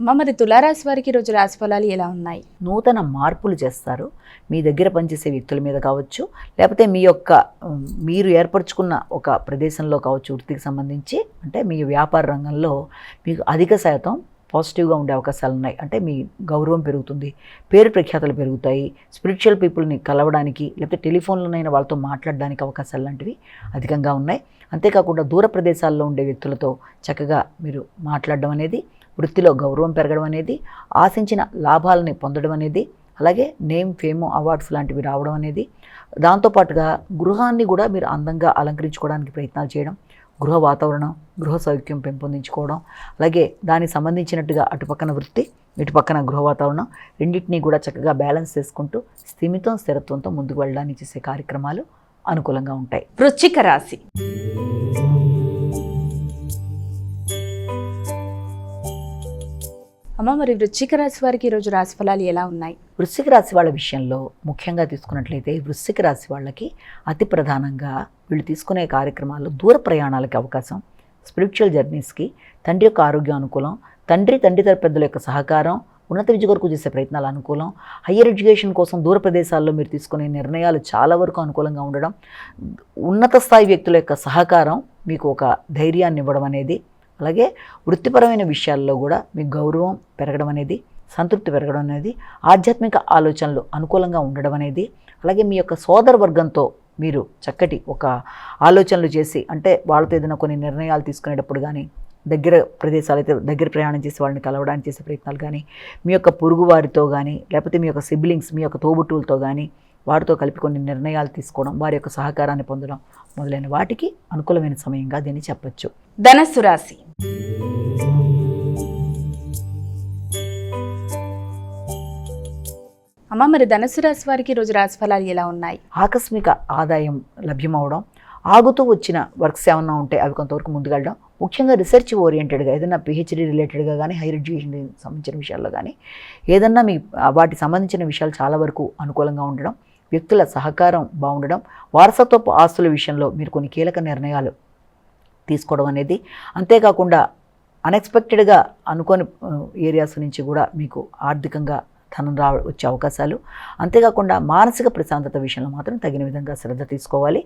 అమ్మ మరి తులారాశి వారికి ఈరోజు రాశి ఫలాలు ఎలా ఉన్నాయి? నూతన మార్పులు చేస్తారు. మీ దగ్గర పనిచేసే వ్యక్తుల మీద కావచ్చు లేకపోతే మీ యొక్క మీరు ఏర్పరచుకున్న ఒక ప్రదేశంలో కావచ్చు వృత్తికి సంబంధించి అంటే మీ వ్యాపార రంగంలో మీకు అధిక శాతం పాజిటివ్గా ఉండే అవకాశాలు ఉన్నాయి. అంటే మీ గౌరవం పెరుగుతుంది పేరు ప్రఖ్యాతలు పెరుగుతాయి స్పిరిచువల్ పీపుల్ని కలవడానికి లేకపోతే టెలిఫోన్లోనైనా వాళ్ళతో మాట్లాడడానికి అవకాశాలు లాంటివి అధికంగా ఉన్నాయి. అంతేకాకుండా దూర ప్రదేశాల్లో ఉండే వ్యక్తులతో చక్కగా మీరు మాట్లాడడం అనేది వృత్తిలో గౌరవం పెరగడం అనేది ఆశించిన లాభాలని పొందడం అనేది అలాగే నేమ్ ఫేమ్ అవార్డ్స్ లాంటివి రావడం అనేది. దాంతోపాటుగా గృహాన్ని కూడా మీరు అందంగా అలంకరించుకోవడానికి ప్రయత్నాలు చేయడం గృహ వాతావరణం గృహ సౌఖ్యం పెంపొందించుకోవడం అలాగే దానికి సంబంధించినట్టుగా అటుపక్కన వృత్తి ఇటుపక్కన గృహ వాతావరణం రెండింటినీ కూడా చక్కగా బ్యాలెన్స్ చేసుకుంటూ స్థిమితం స్థిరత్వంతో ముందుకు వెళ్ళడానికి చేసే కార్యక్రమాలు అనుకూలంగా ఉంటాయి. వృశ్చిక రాశి. అమ్మ మరి వృశ్చిక రాశి వారికి ఈరోజు రాశి ఫలాలు ఎలా ఉన్నాయి? వృశ్చిక రాశి వాళ్ళ విషయంలో ముఖ్యంగా తీసుకున్నట్లయితే వృశ్చిక రాశి వాళ్ళకి అతి ప్రధానంగా వీళ్ళు తీసుకునే కార్యక్రమాల్లో దూర ప్రయాణాలకి అవకాశం స్పిరిచువల్ జర్నీస్కి తండ్రి యొక్క ఆరోగ్యం అనుకూలం తండ్రి తండ్రి తర పెద్దల యొక్క సహకారం ఉన్నత విద్య కొరకు చేసే ప్రయత్నాలు అనుకూలం హయ్యర్ ఎడ్యుకేషన్ కోసం దూర ప్రదేశాల్లో మీరు తీసుకునే నిర్ణయాలు చాలా వరకు అనుకూలంగా ఉండడం ఉన్నత స్థాయి వ్యక్తుల యొక్క సహకారం మీకు ఒక ధైర్యాన్ని ఇవ్వడం అనేది అలాగే వృత్తిపరమైన విషయాల్లో కూడా మీ గౌరవం పెరగడం అనేది సంతృప్తి పెరగడం అనేది ఆధ్యాత్మిక ఆలోచనలు అనుకూలంగా ఉండడం అనేది అలాగే మీ యొక్క సోదర వర్గంతో మీరు చక్కటి ఒక ఆలోచనలు చేసి అంటే వాళ్ళతో ఏదైనా కొన్ని నిర్ణయాలు తీసుకునేటప్పుడు కానీ దగ్గర ప్రదేశాలు అయితే దగ్గర ప్రయాణం చేసి వాళ్ళని కలవడానికి చేసే ప్రయత్నాలు కానీ మీ యొక్క పొరుగు వారితో కానీ లేకపోతే మీ యొక్క సిబ్లింగ్స్ మీ యొక్క తోబుట్టువులతో కానీ వారితో కలిపి కొన్ని నిర్ణయాలు తీసుకోవడం వారి యొక్క సహకారాన్ని పొందడం మొదలైన వాటికి అనుకూలమైన సమయంగా దీన్ని చెప్పొచ్చు. ధనస్సు రాశి. అమ్మ మరి ధనుసు రాశి వారికి ఈరోజు రాశి ఫలాలు ఎలా ఉన్నాయి? ఆకస్మిక ఆదాయం లభ్యమవడం ఆగుతూ వచ్చిన వర్క్స్ ఏమన్నా ఉంటే అవి కొంతవరకు ముందుకెళ్ళడం ముఖ్యంగా రీసెర్చ్ ఓరియంటెడ్గా ఏదైనా పిహెచ్డీ రిలేటెడ్గా కానీ హైయర్ ఎడ్యుకేషన్ సంబంధించిన విషయాల్లో కానీ ఏదన్నా మీ వాటికి సంబంధించిన విషయాలు చాలా వరకు అనుకూలంగా ఉండడం వ్యక్తుల సహకారం బాగుండడం వారసత్వపు ఆస్తుల విషయంలో మీరు కొన్ని కీలక నిర్ణయాలు తీసుకోవడం అనేది అంతేకాకుండా అన్ఎక్స్పెక్టెడ్గా అనుకోని ఏరియాస్ నుంచి కూడా మీకు ఆర్థికంగా ధనం రా వచ్చే అవకాశాలు. అంతేకాకుండా మానసిక ప్రశాంతత విషయంలో మాత్రం తగిన విధంగా శ్రద్ధ తీసుకోవాలి.